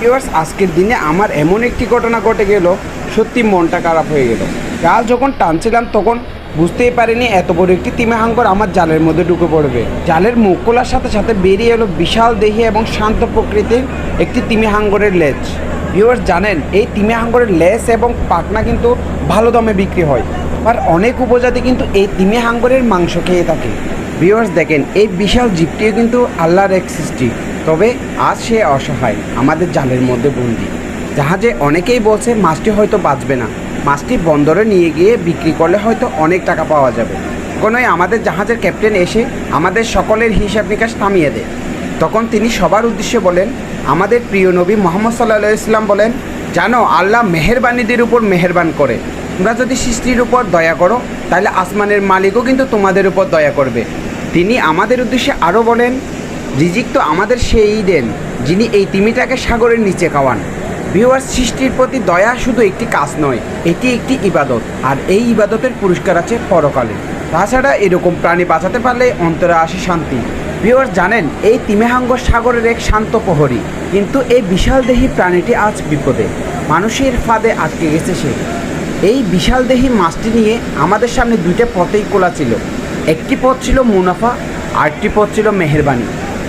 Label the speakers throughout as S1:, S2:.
S1: Viewers আজকের দিনে আমার এমন একটি ঘটনা ঘটে গেল, সত্যি মনটা খারাপ হয়ে গেল। জাল যখন টানছিলাম, তখন বুঝতেই পারিনি এত বড় একটি তিমে হাঙ্গর আমার জালের মধ্যে ঢুকে পড়বে। জালের মুখ খোলার সাথে সাথে বেরিয়ে এলো বিশাল দেহি এবং শান্ত প্রকৃতির একটি তিমি হাঙ্গরের লেজ। ভিউয়ার্স জানেন, এই তিমি হাঙ্গরের লেজ এবং পাখনা কিন্তু ভালো দামে বিক্রি হয়। আর অনেক উপজাতি কিন্তু এই তিমি হাঙ্গরের মাংস খেয়ে থাকে। ভিউয়ার্স দেখেন, এই বিশাল জীবটিও কিন্তু আল্লাহর এক সৃষ্টি। তবে আজ সে অসহায়, আমাদের জালের মধ্যে বন্দি। জাহাজে অনেকেই বলছে, মাছটি হয়তো বাঁচবে না। মাছটি বন্দরে নিয়ে গিয়ে বিক্রি করলে হয়তো অনেক টাকা পাওয়া যাবে। কোনোই আমাদের জাহাজের ক্যাপ্টেন এসে আমাদের সকলের হিসাব নিকাশ থামিয়ে দেয়। তখন তিনি সবার উদ্দেশ্যে বলেন, আমাদের প্রিয় নবী মোহাম্মদ সাল্লাহ ইসলাম বলেন, জানো, আল্লাহ মেহেরবানিদের উপর মেহেরবান করে। তোমরা যদি সৃষ্টির উপর দয়া করো, তাহলে আসমানের মালিকও কিন্তু তোমাদের উপর দয়া করবে। তিনি আমাদের উদ্দেশ্যে আরও বলেন রিজিক তো আমাদের সেই দেন, যিনি এই তিমিটাকে সাগরের নিচে খাওয়ান। ভিউয়ার সৃষ্টির প্রতি দয়া শুধু একটি কাজ নয়, এটি একটি ইবাদত, আর এই ইবাদতের পুরস্কার আছে পরকালে। তাছাড়া এরকম প্রাণী বাঁচাতে পারলে অন্তরে আসে শান্তি। ভিউয়ার জানেন, এই তিমেহাঙ্গ সাগরের এক শান্ত প্রহরী, কিন্তু এই বিশাল দেহী প্রাণীটি আজ বিপদে। মানুষের ফাঁদে আটকে গেছে সে। এই বিশাল দেহী মাছটি নিয়ে আমাদের সামনে দুইটা পথেই খোলা ছিল। একটি পথ ছিল মুনাফা, আরেকটি পথ ছিল মেহেরবানি।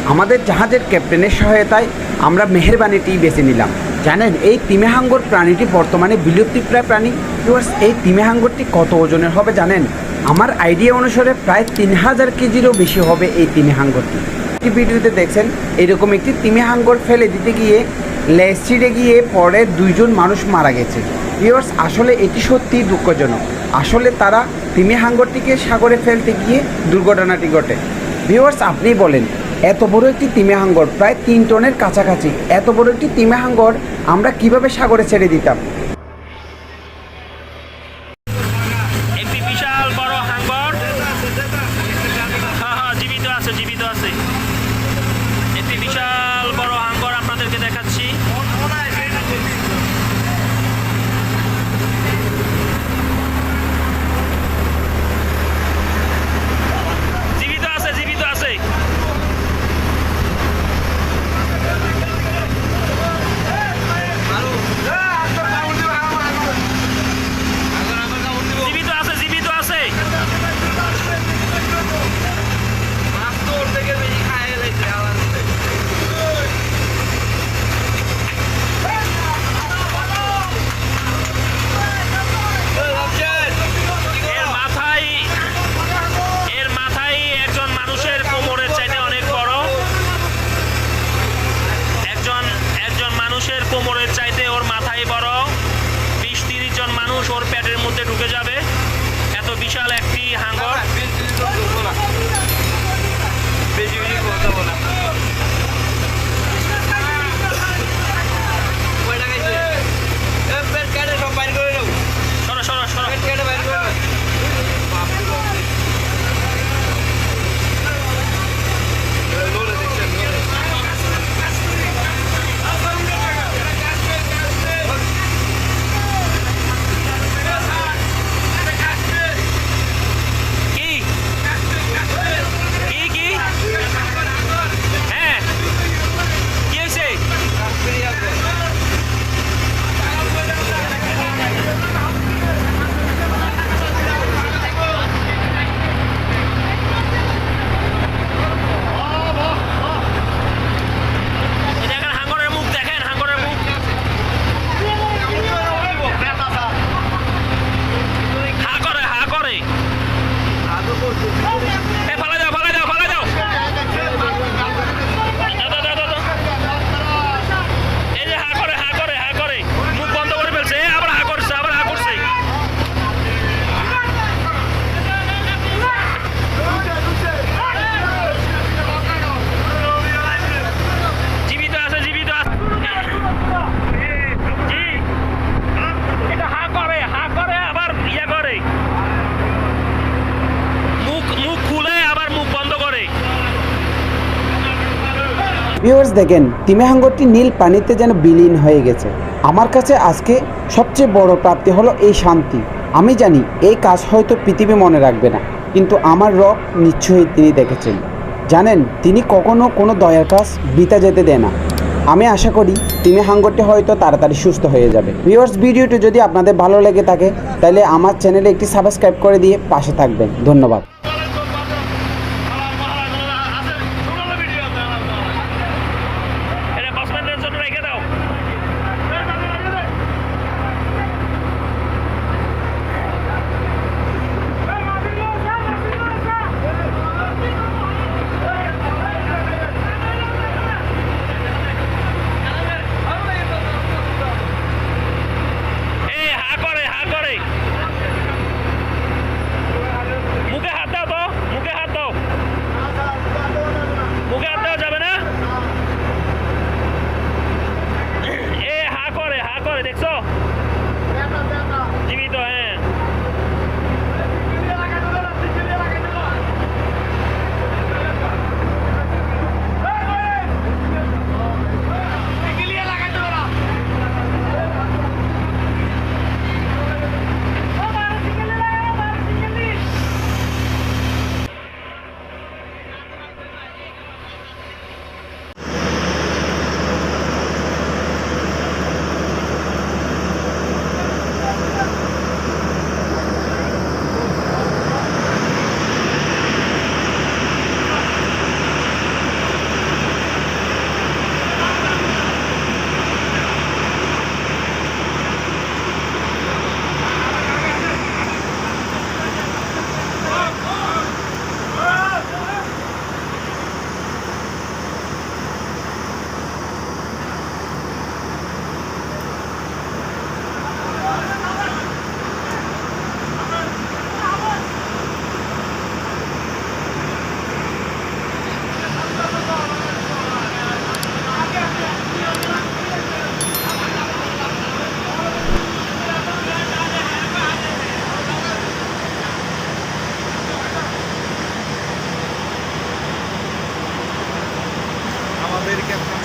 S1: আমাদের জাহাজের ক্যাপ্টেনের সহায়তায় আমরা মেহেরবানিটি বেছে নিলাম। জানেন এই তিমেহাঙ্গর প্রাণীটি বর্তমানে বিলুপ্তিপ্রায় প্রাণী। ভিউয়ার্স, এই তিমেহাঙ্গরটি কত ওজনের হবে জানেন? আমার আইডিয়া অনুসারে প্রায় তিন হাজার কেজিরও বেশি হবে এই তিমেহাঙ্গরটি। একটি ভিডিওতে দেখছেন এরকম একটি তিমেহাঙ্গর ফেলে দিতে গিয়ে লেজ ছিঁড়ে গিয়ে পরে দুইজন মানুষ মারা গেছে। ভিউয়ার্স আসলে এটি সত্যি দুঃখজনক। আসলে তারা তিমেহাঙ্গরটিকে সাগরে ফেলতে গিয়ে দুর্ঘটনাটি ঘটে। ভিউয়ার্স আপনি বলেন এত বড় একটি তিমে হাঙ্গর, প্রায় তিন টনের কাছাকাছি। এত বড় একটি তিমে হাঙ্গর আমরা কীভাবে সাগরে ছেড়ে দিতাম
S2: একটি বিশাল বড় হাঙ্গর হ্যাঁ হ্যাঁ জীবিত আছে জীবিত আছে একটি বিশাল বড় হাঙ্গর আপনাদেরকে দেখাচ্ছি জীবিত আছে জীবিত আছে জীবিত আছে জীবিত আছে এর মাথায় এর মাথায় একজন মানুষের কোমরের চাইতে অনেক বড় একজন একজন মানুষের কোমরের চাইতে ওর মাথায় বড় বিশ তিরিশ জন মানুষ ওর পেটের মধ্যে ঢুকে যাবে। এত বিশাল একটি হাঙ্গর। সরো
S1: ভিউয়ার্স দেখেন তিমেহাঙ্গরটি নীল পানিতে যেন বিলীন হয়ে গেছে। আমার কাছে আজকে সবচেয়ে বড় প্রাপ্তি হলো এই শান্তি। আমি জানি এই কাজ হয়তো পৃথিবী মনে রাখবে না, কিন্তু আমার রক নিশ্চয়ই তিনি দেখেছেন। জানেন, তিনি কখনও কোনো দয়ার কাজ বিতা যেতে দেয় না। আমি আশা করি তিনি হাঙ্গরটি হয়তো তাড়াতাড়ি সুস্থ হয়ে যাবে। ভিউয়ার্স ভিডিওটি যদি আপনাদের ভালো লেগে থাকে, তাহলে আমার চ্যানেলে একটি সাবস্ক্রাইব করে দিয়ে পাশে থাকবেন। ধন্যবাদ।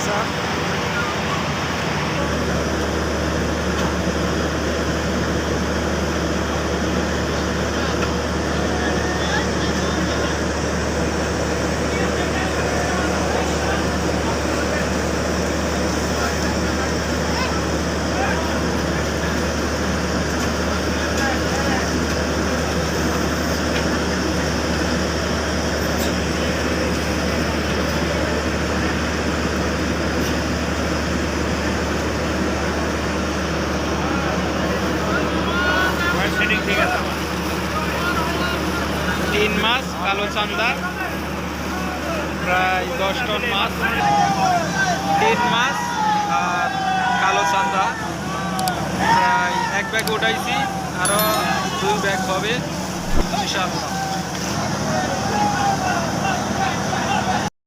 S3: sir. দশ মাছ, তিন মাছ আর কালো চান্দা। প্রায় এক ব্যাগ উঠাইছি আরও দুই ব্যাগ হবে বিশাল